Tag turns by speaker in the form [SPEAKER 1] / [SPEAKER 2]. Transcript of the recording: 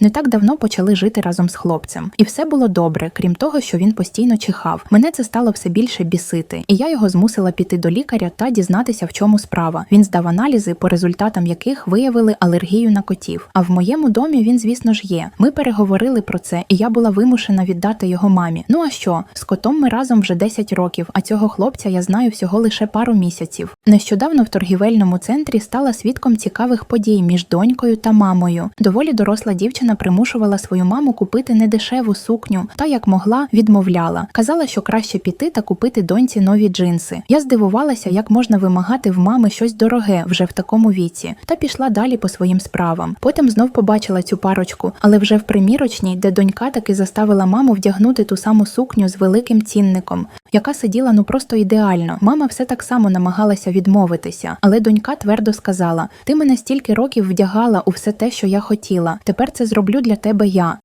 [SPEAKER 1] Не так давно почали жити разом з хлопцем, і все було добре, крім того, що він постійно чихав. Мене це стало все більше бісити, і я його змусила піти до лікаря та дізнатися, в чому справа. Він здав аналізи, по результатам яких виявили алергію на котів. А в моєму домі він, звісно ж, є. Ми переговорили про це, і я була вимушена віддати його мамі. Ну а що? З котом ми разом вже 10 років, а цього хлопця я знаю всього лише пару місяців. Нещодавно в торгівельному центрі стала свідком цікавих подій між донькою та мамою. Доволі доросла дівчина примушувала свою маму купити недешеву сукню, та як могла, відмовляла. Казала, що краще піти та купити доньці нові джинси. Я здивувалася, як можна вимагати в мами щось дороге вже в такому віці, та пішла далі по своїм справам. Потім знов побачила цю парочку, але вже в примірочній, де донька таки заставила маму вдягнути ту саму сукню з великим цінником, яка сиділа ну просто ідеально. Мама все так само намагалася відмовитися, але донька твердо сказала: Ти мене стільки років вдягала у все те, що я хотіла. Тепер це зроблю для тебе я.